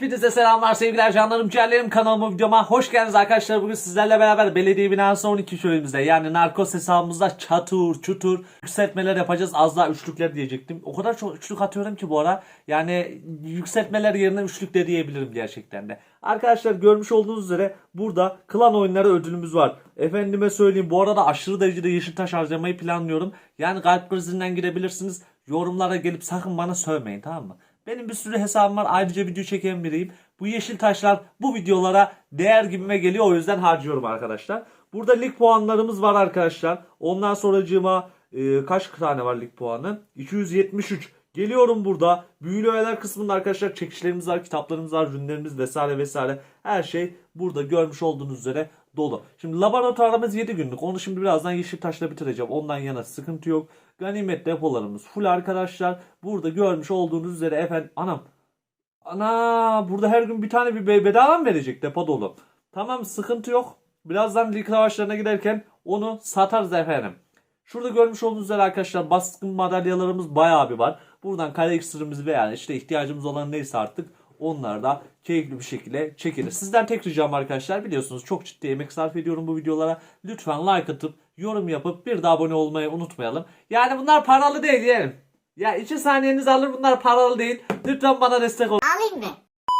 Hepinize selamlar sevgiler canlarım ciğerlerim kanalıma videoma hoş geldiniz arkadaşlar. Bugün sizlerle beraber belediye binası 12 şöyümüzde yani narkos hesabımızda çatır çutur yükseltmeler yapacağız. Az daha üçlükler diyecektim. O kadar çok üçlük atıyorum ki bu ara. Yani yükseltmeler yerine üçlük de diyebilirim gerçekten de. Arkadaşlar görmüş olduğunuz üzere burada klan oyunları ödülümüz var. Efendime söyleyeyim bu arada aşırı derecede yeşil taş harcamayı planlıyorum. Yani kalp krizinden girebilirsiniz. Yorumlara gelip sakın bana sövmeyin tamam mı? Benim bir sürü hesabım var. Ayrıca video çeken biriyim. Bu yeşil taşlar bu videolara değer gibime geliyor. O yüzden harcıyorum arkadaşlar. Burada lig puanlarımız var arkadaşlar. Ondan sonracığıma e, kaç tane var lig puanı? 273. Geliyorum burada. Büyülü öğeler kısmında arkadaşlar çekişlerimiz var, kitaplarımız var, ürünlerimiz vesaire vesaire. Her şey burada görmüş olduğunuz üzere dolu. Şimdi laboratuvarımız 7 günlük. Onu şimdi birazdan yeşil taşla bitireceğim. Ondan yana sıkıntı yok. Ganimet depolarımız full arkadaşlar. Burada görmüş olduğunuz üzere efendim anam. Ana burada her gün bir tane bir be- bedava mı verecek depo dolu. Tamam sıkıntı yok. Birazdan lig savaşlarına giderken onu satarız efendim. Şurada görmüş olduğunuz üzere arkadaşlar baskın madalyalarımız bayağı bir var. Buradan kale iksirimiz veya işte ihtiyacımız olan neyse artık onları da keyifli bir şekilde çekeriz. Sizden tek ricam arkadaşlar biliyorsunuz çok ciddi emek sarf ediyorum bu videolara. Lütfen like atıp yorum yapıp bir de abone olmayı unutmayalım. Yani bunlar paralı değil diyelim. Ya iki saniyeniz alır bunlar paralı değil. Lütfen bana destek olun. Alayım mı?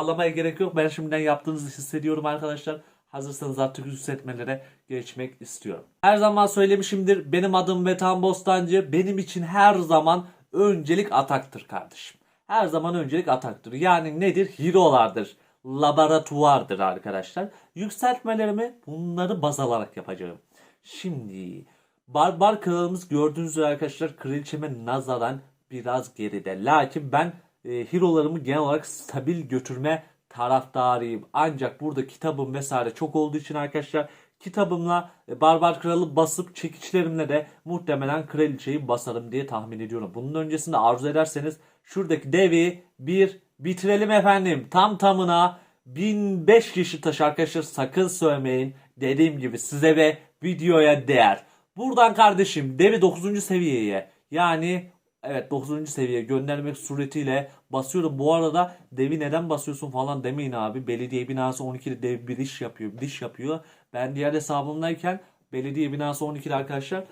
Ağlamaya gerek yok. Ben şimdiden yaptığınızı hissediyorum arkadaşlar. Hazırsanız artık yükseltmelere geçmek istiyorum. Her zaman söylemişimdir. Benim adım Metan Bostancı. Benim için her zaman öncelik ataktır kardeşim. Her zaman öncelik ataktır. Yani nedir? Hero'lardır. Laboratuvardır arkadaşlar. Yükseltmelerimi bunları baz alarak yapacağım. Şimdi Barbar kralımız gördüğünüz üzere arkadaşlar kraliçeme nazaran biraz geride. Lakin ben e, hero'larımı genel olarak stabil götürme taraftarıyım. Ancak burada kitabım vesaire çok olduğu için arkadaşlar kitabımla e, Barbar Kralı basıp çekiçlerimle de muhtemelen kraliçeyi basarım diye tahmin ediyorum. Bunun öncesinde arzu ederseniz şuradaki devi bir bitirelim efendim. Tam tamına 1005 kişi taş arkadaşlar sakın söylemeyin. Dediğim gibi size ve videoya değer. Buradan kardeşim devi 9. seviyeye yani evet 9. seviyeye göndermek suretiyle basıyorum. Bu arada devi neden basıyorsun falan demeyin abi. Belediye binası 12'de dev bir iş yapıyor. Bir iş yapıyor. Ben diğer hesabımdayken belediye binası 12'de arkadaşlar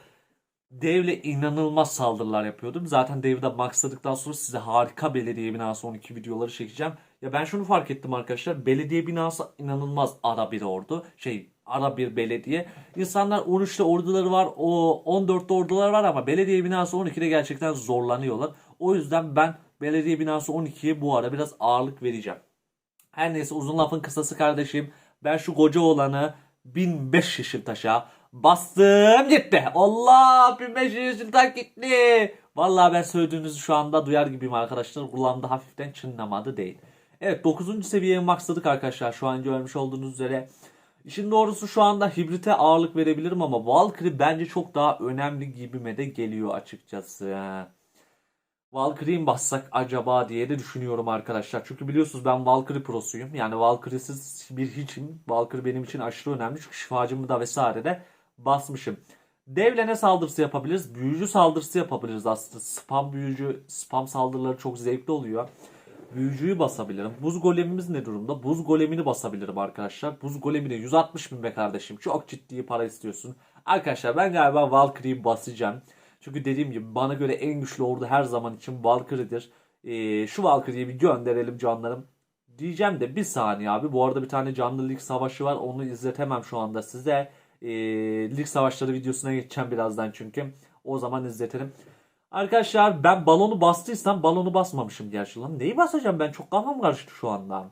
devle inanılmaz saldırılar yapıyordum. Zaten devi de maxladıktan sonra size harika belediye binası 12 videoları çekeceğim. Ya ben şunu fark ettim arkadaşlar. Belediye binası inanılmaz ara bir ordu. Şey ara bir belediye. İnsanlar 13'te orduları var. O 14'te orduları var ama belediye binası 12'de gerçekten zorlanıyorlar. O yüzden ben belediye binası 12'ye bu ara biraz ağırlık vereceğim. Her neyse uzun lafın kısası kardeşim. Ben şu koca olanı 1005 yeşil taşa bastım gitti. Allah 1005 yeşil taş gitti. Vallahi ben söylediğinizi şu anda duyar gibiyim arkadaşlar. Kulağımda hafiften çınlamadı değil. Evet 9. seviyeye maxladık arkadaşlar. Şu an görmüş olduğunuz üzere. İşin doğrusu şu anda hibrite ağırlık verebilirim ama Valkyrie bence çok daha önemli gibime de geliyor açıkçası. Valkyrie'yi mi bassak acaba diye de düşünüyorum arkadaşlar. Çünkü biliyorsunuz ben Valkyrie prosuyum. Yani Valkyrie'siz bir hiçim. Valkyrie benim için aşırı önemli. Çünkü şifacımı da vesaire de basmışım. Devle ne saldırısı yapabiliriz? Büyücü saldırısı yapabiliriz aslında. Spam büyücü, spam saldırıları çok zevkli oluyor. Büyücüyü basabilirim. Buz golemimiz ne durumda? Buz golemini basabilirim arkadaşlar. Buz golemine 160 bin be kardeşim. Çok ciddi para istiyorsun. Arkadaşlar ben galiba Valkyrie'yi basacağım. Çünkü dediğim gibi bana göre en güçlü ordu her zaman için Valkyrie'dir. Ee, şu Valkyrie'yi bir gönderelim canlarım. Diyeceğim de bir saniye abi. Bu arada bir tane canlı lig savaşı var. Onu izletemem şu anda size. Ee, lig savaşları videosuna geçeceğim birazdan çünkü. O zaman izletirim. Arkadaşlar ben balonu bastıysam balonu basmamışım gerçi lan. Neyi basacağım ben? Çok kafam karıştı şu anda.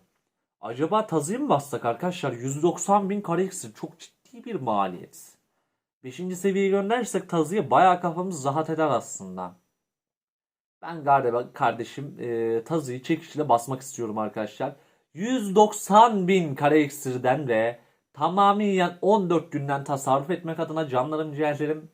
Acaba tazıyı mı bassak arkadaşlar? 190 bin kare iksir. Çok ciddi bir maliyet. 5. seviyeye gönderirsek tazıya bayağı kafamız rahat eder aslında. Ben galiba kardeşim e, tazıyı çekişle basmak istiyorum arkadaşlar. 190 bin kare iksirden ve tamamen 14 günden tasarruf etmek adına canlarım ciğerlerim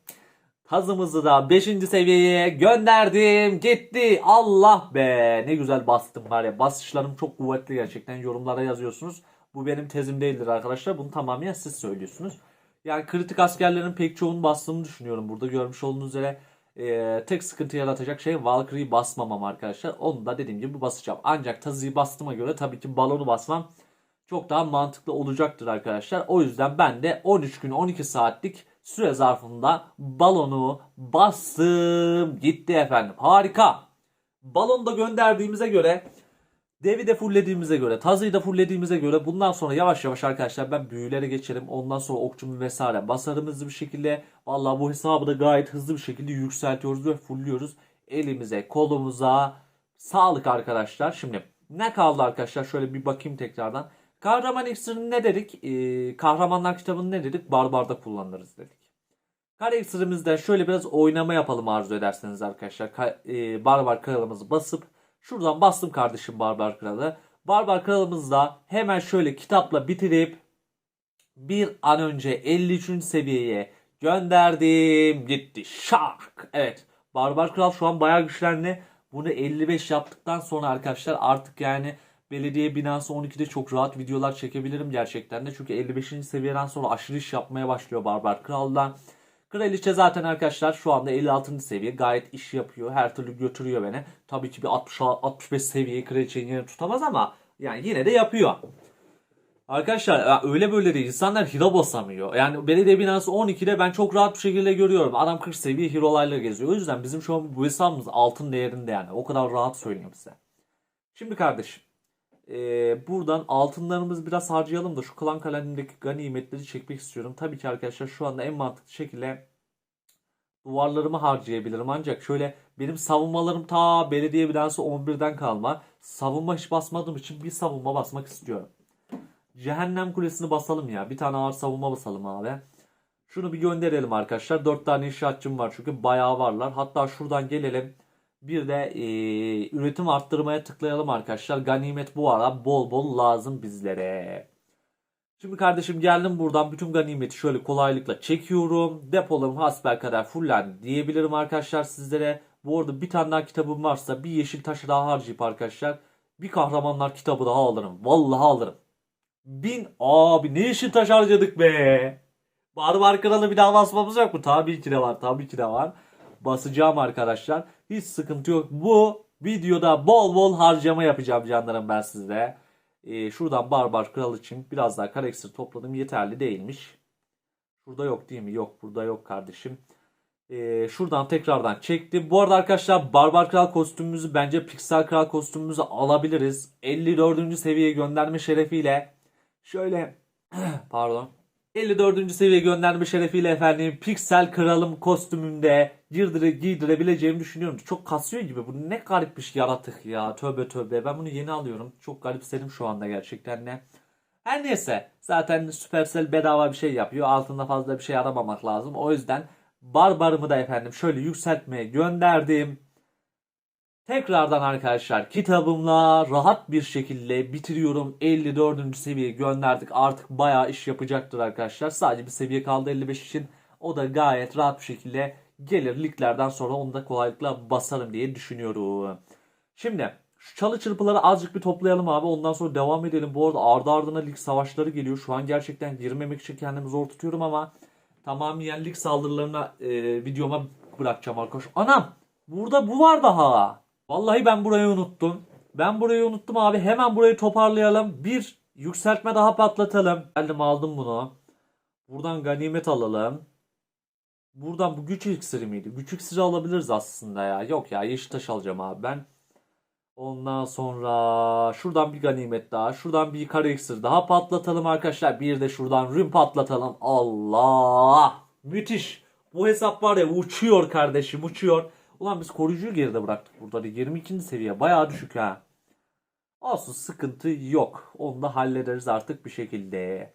tazımızı da 5. seviyeye gönderdim. Gitti. Allah be. Ne güzel bastım var ya. Basışlarım çok kuvvetli gerçekten. Yorumlara yazıyorsunuz. Bu benim tezim değildir arkadaşlar. Bunu tamamen siz söylüyorsunuz. Yani kritik askerlerin pek çoğunu bastığımı düşünüyorum. Burada görmüş olduğunuz üzere Ee, tek sıkıntı yaratacak şey Valkyrie basmamam arkadaşlar. Onu da dediğim gibi basacağım. Ancak tazıyı bastığıma göre tabii ki balonu basmam çok daha mantıklı olacaktır arkadaşlar. O yüzden ben de 13 gün 12 saatlik süre zarfında balonu bastım gitti efendim. Harika. Balonu da gönderdiğimize göre Devi de fulllediğimize göre, Tazı'yı da fulllediğimize göre bundan sonra yavaş yavaş arkadaşlar ben büyülere geçerim. Ondan sonra okçumu vesaire basarım hızlı bir şekilde. Vallahi bu hesabı da gayet hızlı bir şekilde yükseltiyoruz ve fullliyoruz. Elimize, kolumuza sağlık arkadaşlar. Şimdi ne kaldı arkadaşlar? Şöyle bir bakayım tekrardan. Kahraman iksirini ne dedik? Ee, kahramanlar kitabını ne dedik? Barbarda kullanırız dedik. Kare iksirimizde şöyle biraz oynama yapalım arzu ederseniz arkadaşlar. Ka- e, barbar kralımızı basıp şuradan bastım kardeşim barbar kralı. Barbar kralımızı da hemen şöyle kitapla bitirip bir an önce 53. seviyeye gönderdim gitti. Şak. Evet. Barbar kral şu an bayağı güçlendi. Bunu 55 yaptıktan sonra arkadaşlar artık yani belediye binası 12'de çok rahat videolar çekebilirim gerçekten de. Çünkü 55. seviyeden sonra aşırı iş yapmaya başlıyor Barbar Kral'dan. Kraliçe zaten arkadaşlar şu anda 56. seviye gayet iş yapıyor. Her türlü götürüyor beni. Tabii ki bir 60 65 seviyeyi kraliçenin yerini tutamaz ama yani yine de yapıyor. Arkadaşlar öyle böyle değil. İnsanlar hero basamıyor. Yani belediye binası 12'de ben çok rahat bir şekilde görüyorum. Adam 40 seviye hero'larla geziyor. O yüzden bizim şu an bu hesabımız altın değerinde yani. O kadar rahat söyleyeyim size. Şimdi kardeşim. Eee, buradan altınlarımızı biraz harcayalım da şu klan kalemindeki ganimetleri çekmek istiyorum. Tabii ki arkadaşlar şu anda en mantıklı şekilde duvarlarımı harcayabilirim. Ancak şöyle benim savunmalarım ta belediye binası 11'den kalma. Savunma hiç basmadığım için bir savunma basmak istiyorum. Cehennem kulesini basalım ya. Bir tane ağır savunma basalım abi. Şunu bir gönderelim arkadaşlar. 4 tane inşaatçım var çünkü bayağı varlar. Hatta şuradan gelelim. Bir de eee, üretim arttırmaya tıklayalım arkadaşlar. Ganimet bu ara bol bol lazım bizlere. Şimdi kardeşim geldim buradan bütün ganimeti şöyle kolaylıkla çekiyorum. Depolarım hasbelkader fullendi diyebilirim arkadaşlar sizlere. Bu arada bir tane daha kitabım varsa bir yeşil taşı daha harcayıp arkadaşlar bir kahramanlar kitabı daha alırım. Vallahi alırım. Bin abi ne yeşil taş harcadık be. Barbar kralı bir daha basmamız yok mu? Tabii ki de var. Tabii ki de var. Basacağım arkadaşlar. Hiç sıkıntı yok. Bu videoda bol bol harcama yapacağım canlarım ben size. Ee, şuradan Barbar Kral için biraz daha kareksir topladım. Yeterli değilmiş. Şurada yok değil mi? Yok burada yok kardeşim. Ee, şuradan tekrardan çektim. Bu arada arkadaşlar Barbar Kral kostümümüzü bence Pixel Kral kostümümüzü alabiliriz. 54. seviyeye gönderme şerefiyle şöyle pardon 54. seviye gönderme şerefiyle efendim Pixel Kralım kostümünde girdire, giydirebileceğimi düşünüyorum. Çok kasıyor gibi. Bu ne garip bir şey yaratık ya. Tövbe tövbe. Ben bunu yeni alıyorum. Çok garipsedim şu anda gerçekten ne. Her neyse. Zaten Supercell bedava bir şey yapıyor. Altında fazla bir şey aramamak lazım. O yüzden Barbarımı da efendim şöyle yükseltmeye gönderdim. Tekrardan arkadaşlar kitabımla rahat bir şekilde bitiriyorum. 54. seviye gönderdik. Artık bayağı iş yapacaktır arkadaşlar. Sadece bir seviye kaldı 55 için. O da gayet rahat bir şekilde gelir. Liglerden sonra onu da kolaylıkla basarım diye düşünüyorum. Şimdi şu çalı çırpıları azıcık bir toplayalım abi. Ondan sonra devam edelim. Bu arada ardı ardına lig savaşları geliyor. Şu an gerçekten girmemek için kendimi zor tutuyorum ama tamamen lig saldırılarına e, videoma bırakacağım arkadaşlar. Anam! Burada bu var daha. Vallahi ben burayı unuttum. Ben burayı unuttum abi. Hemen burayı toparlayalım. Bir yükseltme daha patlatalım. Geldim aldım bunu. Buradan ganimet alalım. Buradan bu güç iksiri miydi? Güç iksiri alabiliriz aslında ya. Yok ya yeşil taş alacağım abi ben. Ondan sonra şuradan bir ganimet daha. Şuradan bir kare iksir daha patlatalım arkadaşlar. Bir de şuradan rüm patlatalım. Allah! Müthiş. Bu hesap var ya uçuyor kardeşim uçuyor. Ulan biz koruyucuyu geride bıraktık burada. Hani 22. seviye bayağı düşük ha. Olsun sıkıntı yok. Onu da hallederiz artık bir şekilde.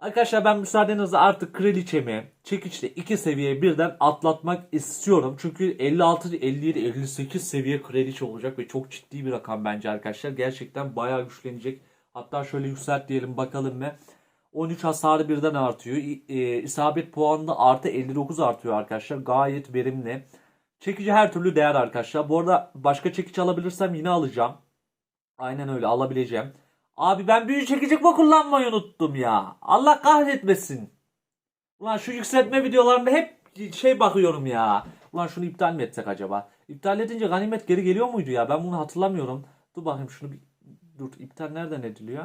Arkadaşlar ben müsaadenizle artık kraliçemi çekiçle 2 seviye birden atlatmak istiyorum. Çünkü 56, 57, 58 seviye kraliçe olacak ve çok ciddi bir rakam bence arkadaşlar. Gerçekten bayağı güçlenecek. Hatta şöyle yükselt diyelim bakalım ne. 13 hasarı birden artıyor. E, isabet puanı da artı 59 artıyor arkadaşlar. Gayet verimli. Çekici her türlü değer arkadaşlar. Bu arada başka çekici alabilirsem yine alacağım. Aynen öyle alabileceğim. Abi ben büyü çekici mi kullanmayı unuttum ya. Allah kahretmesin. Ulan şu yükseltme videolarında hep şey bakıyorum ya. Ulan şunu iptal mi etsek acaba? İptal edince ganimet geri geliyor muydu ya? Ben bunu hatırlamıyorum. Dur bakayım şunu bir... Dur iptal nereden ediliyor?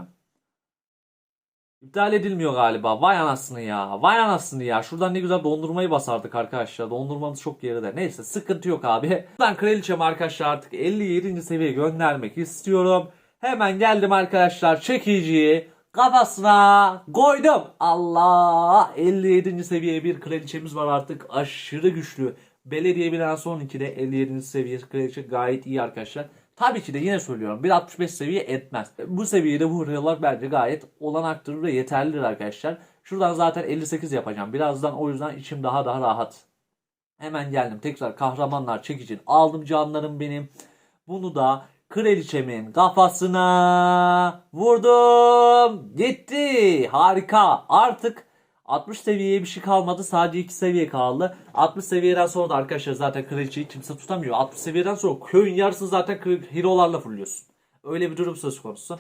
İptal edilmiyor galiba. Vay anasını ya. Vay anasını ya. Şuradan ne güzel dondurmayı basardık arkadaşlar. Dondurmamız çok geride. Neyse sıkıntı yok abi. Buradan kraliçem arkadaşlar artık 57. seviyeye göndermek istiyorum. Hemen geldim arkadaşlar çekiciyi kafasına koydum. Allah 57. seviyeye bir kraliçemiz var artık. Aşırı güçlü. Belediye binası 12'de 57. seviye kraliçe gayet iyi arkadaşlar. Tabii ki de yine söylüyorum 1.65 seviye etmez. Bu seviyede bu hıryalar bence gayet olanaktır ve yeterlidir arkadaşlar. Şuradan zaten 58 yapacağım. Birazdan o yüzden içim daha daha rahat. Hemen geldim tekrar kahramanlar çekicin aldım canlarım benim. Bunu da kraliçemin kafasına vurdum. Gitti. Harika. Artık 60 seviyeye bir şey kalmadı. Sadece 2 seviye kaldı. 60 seviyeden sonra da arkadaşlar zaten kraliçeyi kimse tutamıyor. 60 seviyeden sonra köyün yarısını zaten hero'larla fırlıyorsun. Öyle bir durum söz konusu.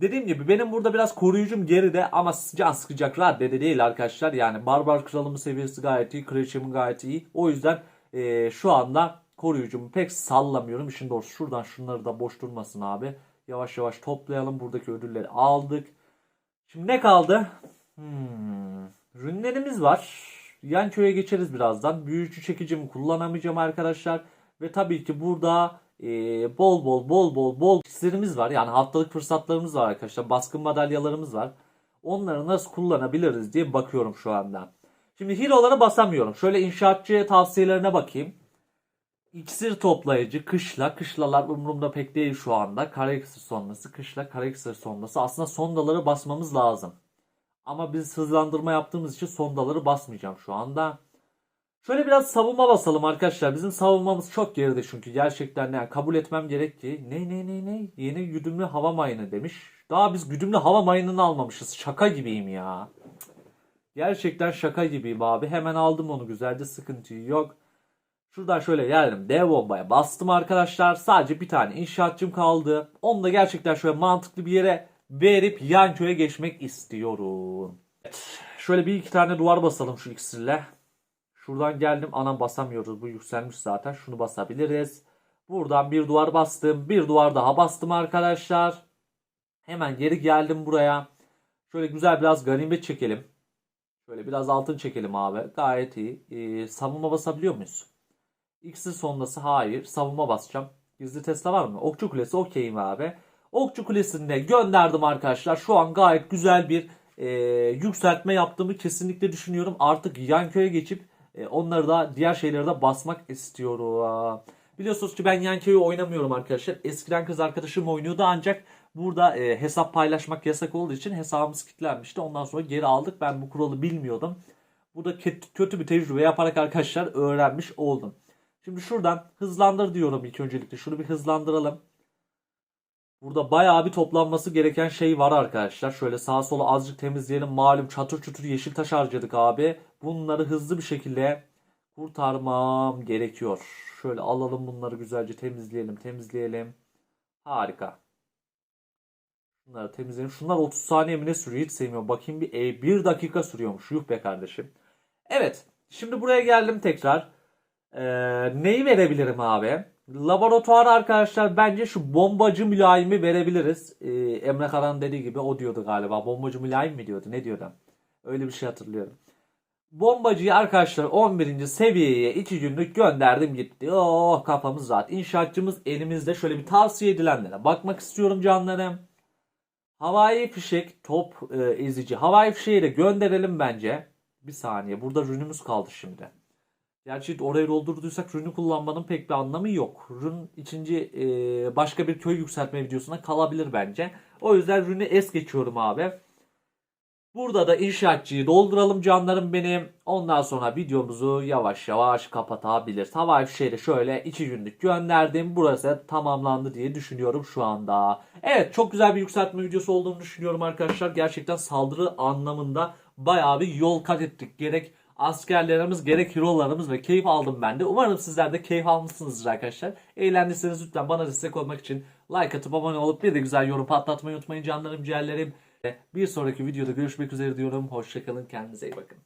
Dediğim gibi benim burada biraz koruyucum geride ama can sıkacak raddede değil arkadaşlar. Yani barbar kralımın seviyesi gayet iyi. Kraliçemin gayet iyi. O yüzden eee, şu anda koruyucumu pek sallamıyorum. İşin doğrusu şuradan şunları da boş durmasın abi. Yavaş yavaş toplayalım. Buradaki ödülleri aldık. Şimdi ne kaldı? Hmm. Rünlerimiz var. Yan köye geçeriz birazdan. Büyücü çekicimi kullanamayacağım arkadaşlar. Ve tabii ki burada e, bol bol bol bol bol iksirimiz var. Yani haftalık fırsatlarımız var arkadaşlar. Baskın madalyalarımız var. Onları nasıl kullanabiliriz diye bakıyorum şu anda. Şimdi hero'lara basamıyorum. Şöyle inşaatçı tavsiyelerine bakayım. İksir toplayıcı, kışla. Kışlalar umurumda pek değil şu anda. Kara iksir sonrası, kışla, kara iksir sonrası. Aslında sondaları basmamız lazım. Ama biz hızlandırma yaptığımız için sondaları basmayacağım şu anda. Şöyle biraz savunma basalım arkadaşlar. Bizim savunmamız çok geride çünkü gerçekten yani kabul etmem gerek ki. Ne ne ne ne? Yeni güdümlü hava mayını demiş. Daha biz güdümlü hava mayınını almamışız. Şaka gibiyim ya. Gerçekten şaka gibiyim abi. Hemen aldım onu güzelce sıkıntı yok. Şuradan şöyle geldim. Dev bombaya bastım arkadaşlar. Sadece bir tane inşaatçım kaldı. Onu da gerçekten şöyle mantıklı bir yere verip yan köye geçmek istiyorum. Evet. Şöyle bir iki tane duvar basalım şu iksirle. Şuradan geldim. Ana basamıyoruz. Bu yükselmiş zaten. Şunu basabiliriz. Buradan bir duvar bastım. Bir duvar daha bastım arkadaşlar. Hemen geri geldim buraya. Şöyle güzel biraz ganimet çekelim. Şöyle biraz altın çekelim abi. Gayet iyi. Ee, savunma basabiliyor muyuz? X'in sondası hayır. Savunma basacağım. Gizli Tesla var mı? Okçu Kulesi okeyim abi. Okçu Kulesi'nde gönderdim arkadaşlar. Şu an gayet güzel bir e, yükseltme yaptığımı kesinlikle düşünüyorum. Artık yan köye geçip e, onları da diğer şeyleri de basmak istiyorum. Biliyorsunuz ki ben yan köyü oynamıyorum arkadaşlar. Eskiden kız arkadaşım oynuyordu ancak burada e, hesap paylaşmak yasak olduğu için hesabımız kilitlenmişti. Ondan sonra geri aldık. Ben bu kuralı bilmiyordum. Bu da kötü, kötü bir tecrübe yaparak arkadaşlar öğrenmiş oldum. Şimdi şuradan hızlandır diyorum ilk öncelikle. Şunu bir hızlandıralım. Burada bayağı bir toplanması gereken şey var arkadaşlar. Şöyle sağa sola azıcık temizleyelim. Malum çatır çutur yeşil taş harcadık abi. Bunları hızlı bir şekilde kurtarmam gerekiyor. Şöyle alalım bunları güzelce temizleyelim temizleyelim. Harika. Şunları temizleyelim. Şunlar 30 saniye mi ne sürüyor hiç sevmiyorum. Bakayım bir e, 1 dakika sürüyormuş. Yuh be kardeşim. Evet. Şimdi buraya geldim tekrar. Ee, neyi verebilirim abi? Laboratuvar arkadaşlar bence şu bombacı mülayimi verebiliriz. Ee, Emre Karan dediği gibi o diyordu galiba. Bombacı mülayim mi diyordu? Ne diyordu? Öyle bir şey hatırlıyorum. Bombacıyı arkadaşlar 11. seviyeye 2 günlük gönderdim gitti. Oh kafamız rahat. İnşaatçımız elimizde. Şöyle bir tavsiye edilenlere bakmak istiyorum canlarım. Havai fişek top e, ezici. Havai fişeği de gönderelim bence. Bir saniye. Burada rünümüz kaldı şimdi. Gerçi oraya doldurduysak rünü kullanmanın pek bir anlamı yok. Rün ikinci e, başka bir köy yükseltme videosuna kalabilir bence. O yüzden rünü es geçiyorum abi. Burada da inşaatçıyı dolduralım canlarım benim. Ondan sonra videomuzu yavaş yavaş kapatabiliriz. Fişeği de şöyle 2 günlük gönderdim. Burası tamamlandı diye düşünüyorum şu anda. Evet çok güzel bir yükseltme videosu olduğunu düşünüyorum arkadaşlar. Gerçekten saldırı anlamında bayağı bir yol kat ettik. Gerek askerlerimiz gerek hero'larımız ve keyif aldım ben de. Umarım sizler de keyif almışsınızdır arkadaşlar. Eğlendiyseniz lütfen bana destek olmak için like atıp abone olup bir de güzel yorum patlatmayı unutmayın canlarım ciğerlerim. Bir sonraki videoda görüşmek üzere diyorum. Hoşçakalın kendinize iyi bakın.